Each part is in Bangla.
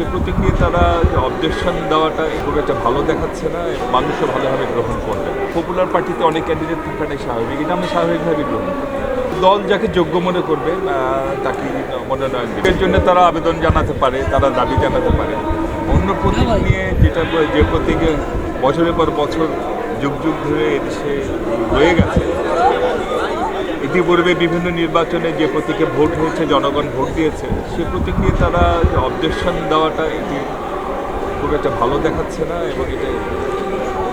সে প্রতীক নিয়ে তারা যে অবজেকশন দেওয়াটা খুব একটা ভালো দেখাচ্ছে না মানুষও ভালোভাবে গ্রহণ করবে পপুলার পার্টিতে অনেক ক্যান্ডিডেট থাকাটাই স্বাভাবিক, এটা আমরা স্বাভাবিকভাবে গ্রহণ করি। দল যাকে যোগ্য মনে করবে তাকে মনোনয়ন দেবে। এর জন্য তারা আবেদন জানাতে পারে, তারা দাবি জানাতে পারে। অন্য প্রতীক নিয়ে যেটা, যে প্রতীকে বছরের পর বছর যুগ যুগ ধরে এদেশে ইতিপূর্বে বিভিন্ন নির্বাচনে যে প্রতীকে ভোট হয়েছে, জনগণ ভোট দিয়েছে, সে প্রতীক নিয়ে তারা অবজেকশন দেওয়াটা এটি খুব একটা ভালো দেখাচ্ছে না এবং এটা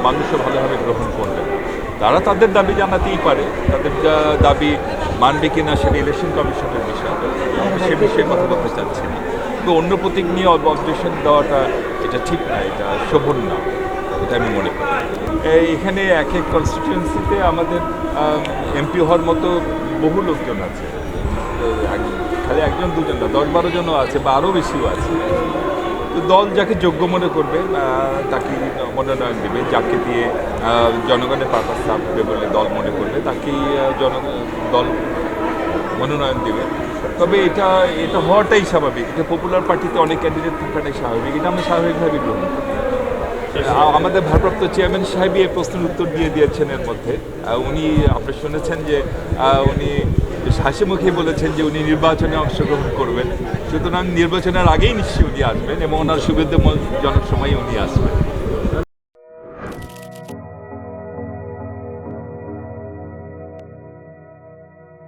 মানুষও ভালোভাবে গ্রহণ করবে। তারা তাদের দাবি জানাতেই পারে। তাদের যা দাবি মানবে কিনা সেটা ইলেকশন কমিশনের বিষয়। সে বিষয়ে কথা বলতে চাচ্ছি না। তো অন্য প্রতীক নিয়ে অবজেকশন দেওয়াটা এটা ঠিক না, এটা শোভন না। এটা আমি মনে করি। এখানে এক এক কনস্টিটিউয়েন্সিতে আমাদের এমপি হওয়ার মতো বহু লোকজন আছে। খালি একজন, দুজন না, দশ বারো জনও আছে বা আরও বেশিও আছে। তো দল যাকে যোগ্য মনে করবে তাকে মনোনয়ন দেবে, যাকে দিয়ে জনগণের পারপাস থাকবে বলে দল মনে করবে, তাকেই জন, দল মনোনয়ন দেবে। তবে এটা এটা হওয়াটাই স্বাভাবিক। এটা পপুলার পার্টিতে অনেক ক্যান্ডিডেট থাকাটাই স্বাভাবিক। এটা আমরা স্বাভাবিকভাবে গ্রহণ করি আমাদের ভারপ্রাপ্ত চেয়ারম্যান সাহেবই এই প্রশ্নের উত্তর দিয়ে দিয়েছেন এর মধ্যে। উনি, আপনি শুনেছেন যে উনি হাসি মুখে বলেছেন যে উনি নির্বাচনে অংশগ্রহণ করবেন। সুতরাং নির্বাচনের আগেই নিশ্চয়ই উনি আসবেন এবং ওনার সুবিধাজনক সময় উনি আসবেন।